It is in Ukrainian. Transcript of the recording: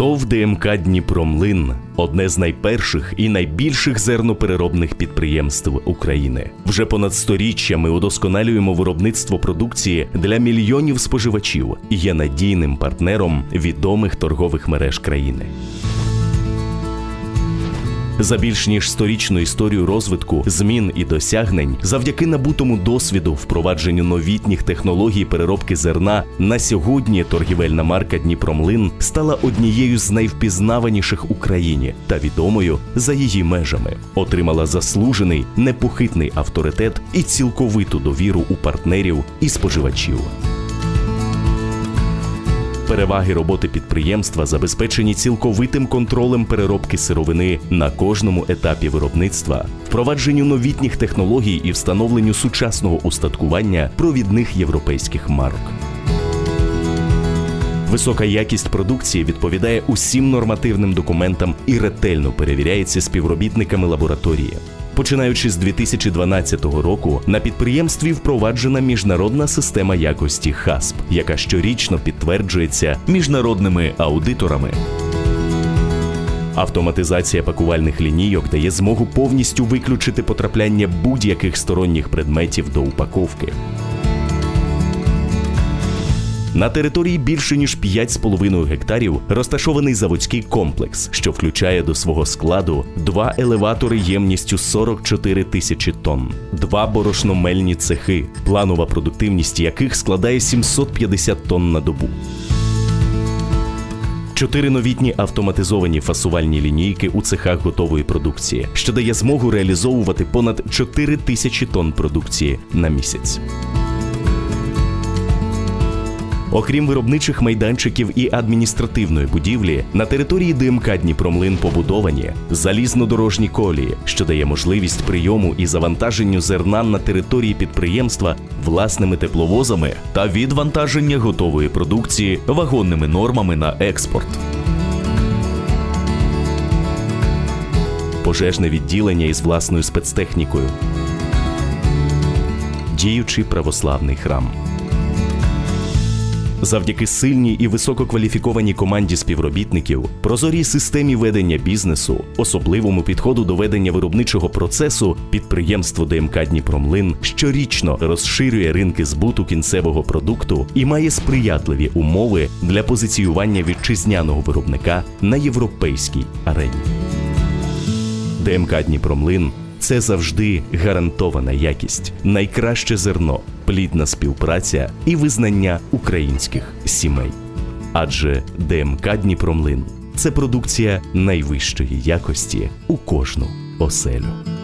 ТОВ ДМК Дніпромлин одне з найперших і найбільших зернопереробних підприємств України. Вже понад сторіччя ми удосконалюємо виробництво продукції для мільйонів споживачів і є надійним партнером відомих торгових мереж країни. За більш ніж сторічну історію розвитку, змін і досягнень, завдяки набутому досвіду впровадженню новітніх технологій переробки зерна, на сьогодні торгівельна марка Дніпромлин стала однією з найвпізнаваніших Україні та відомою за її межами. Отримала заслужений непохитний авторитет і цілковиту довіру у партнерів і споживачів. Переваги роботи підприємства забезпечені цілковитим контролем переробки сировини на кожному етапі виробництва, впровадженню новітніх технологій і встановленню сучасного устаткування провідних європейських марок. Висока якість продукції відповідає усім нормативним документам і ретельно перевіряється співробітниками лабораторії. Починаючи з 2012 року, на підприємстві впроваджена міжнародна система якості ХАСП, яка щорічно підтверджується міжнародними аудиторами. Автоматизація пакувальних лінійок дає змогу повністю виключити потрапляння будь-яких сторонніх предметів до упаковки. На території більше ніж 5,5 гектарів розташований заводський комплекс, що включає до свого складу два елеватори ємністю 44 тисячі тонн, два борошномельні цехи, планова продуктивність яких складає 750 тонн на добу. Чотири новітні автоматизовані фасувальні лінійки у цехах готової продукції, що дає змогу реалізовувати понад 4 тисячі тонн продукції на місяць. Окрім виробничих майданчиків і адміністративної будівлі, на території ДМК Дніпромлин побудовані залізнодорожні колії, що дає можливість прийому і завантаженню зерна на території підприємства власними тепловозами та відвантаження готової продукції вагонними нормами на експорт. Пожежне відділення із власною спецтехнікою. Діючий православний храм. Завдяки сильній і висококваліфікованій команді співробітників, прозорій системі ведення бізнесу, особливому підходу до ведення виробничого процесу, підприємство ДМК Дніпромлин щорічно розширює ринки збуту кінцевого продукту і має сприятливі умови для позиціювання вітчизняного виробника на європейській арені. ДМК Дніпромлин це завжди гарантована якість, найкраще зерно, плідна співпраця і визнання українських сімей. Адже ДМК Дніпромлин це продукція найвищої якості у кожну оселю.